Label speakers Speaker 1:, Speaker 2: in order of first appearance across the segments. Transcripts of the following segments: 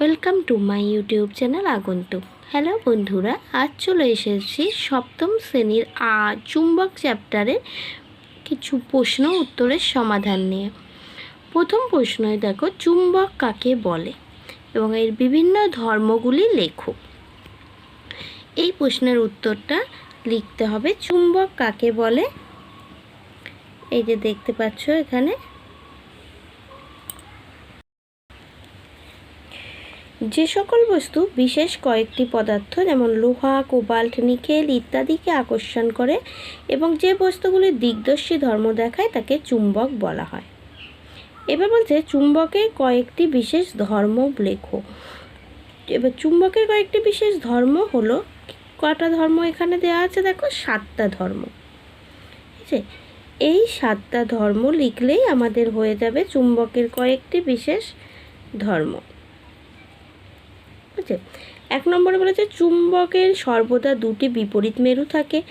Speaker 1: Welcome to my YouTube channel আগন্তুক hello বন্ধুরা, আজ চলে এসেছি সপ্তম শ্রেণির আ, চুম্বক চ্যাপ্টারের কিছু প্রশ্ন উত্তরের সমাধান নিয়ে। প্রথম প্রশ্নয় দেখো, চুম্বক কাকে বলে? এবং এর বিভিন্ন ধর্মগুলি লেখো। এই প্রশ্নের উত্তরটা লিখতে হবে, চুম্বক কাকে বলে? এই যে দেখতে পাচ্ছ এখানে যে সকল বস্তু, বিশেষ কয়েকটি পদার্থ, যেমন লোহা, কোবাল্ট, নিকেল ইত্যাদিকে আকর্ষণ করে এবং যে বস্তুগুলি দিগদর্শী ধর্ম দেখায় তাকে চুম্বক বলা হয়। এবার বলছে চুম্বকের কয়েকটি বিশেষ ধর্ম লেখো। এবার চুম্বকের কয়েকটি বিশেষ ধর্ম হলো কটা ধর্ম এখানে দেওয়া আছে দেখো? সাতটা ধর্ম। ঠিক আছে? এই সাতটা ধর্ম লিখলেই আমাদের হয়ে যাবে চুম্বকের কয়েকটি বিশেষ ধর্ম। আছে। এক নম্বরে বলেছে, চুম্বকের সর্বদা দুটি বিপরীত মেরু থাকে।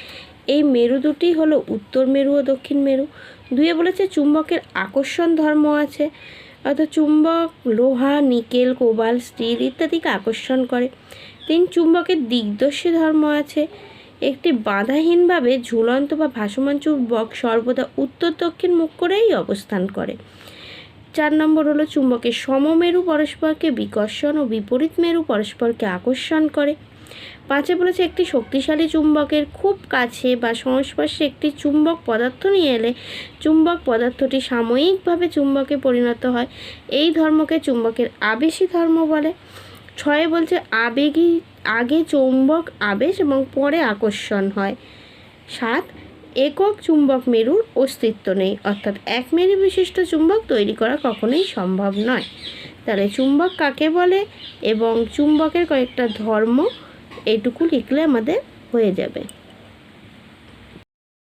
Speaker 1: এই মেরু দুটি হলো উত্তর মেরু ও দক্ষিণ মেরু। দুয়ে বলেছে, চুম্বকের আকর্ষণ ধর্ম আছে। অর্থাৎ চুম্বক, লোহা, নিকেল, কোবাল, স্টিল ইত্যাদিকে আকর্ষণ করে। তিন, চুম্বকের দিগদর্শী ধর্ম আছে। একটি বাধাহীনভাবে ঝুলন্ত বা ভাসমান চুম্বক সর্বদা উত্তর দক্ষিণ মুখ করেই অবস্থান করে। চার নম্বর হলো চুম্বকের সমমেরু পরস্পরকে বিকর্ষণ ও বিপরীত মেরু পরস্পরকে আকর্ষণ করে। পাঁচে বলেছে একটি শক্তিশালী চুম্বকের খুব কাছে বা সংস্পর্শে একটি চুম্বক পদার্থ নিয়ে এলে চুম্বক পদার্থটি সাময়িকভাবে চুম্বকে পরিণত হয়। এই ধর্মকে চুম্বকের আবেশী ধর্ম বলে। ছয়ে বলছে আবেগী, আগে চৌম্বক আবেশ এবং পরে আকর্ষণ হয়। সাত একক চুম্বক মেরুর অস্তিত্ব নেই, অর্থাৎ এক মেরু বিশিষ্ট চুম্বক তৈরি করা কখনোই সম্ভব নয়। তাহলে চুম্বক কাকে বলে? এবং চুম্বকের কয়েকটা ধর্ম এইটুকু লিখলে আমাদের হয়ে যাবে।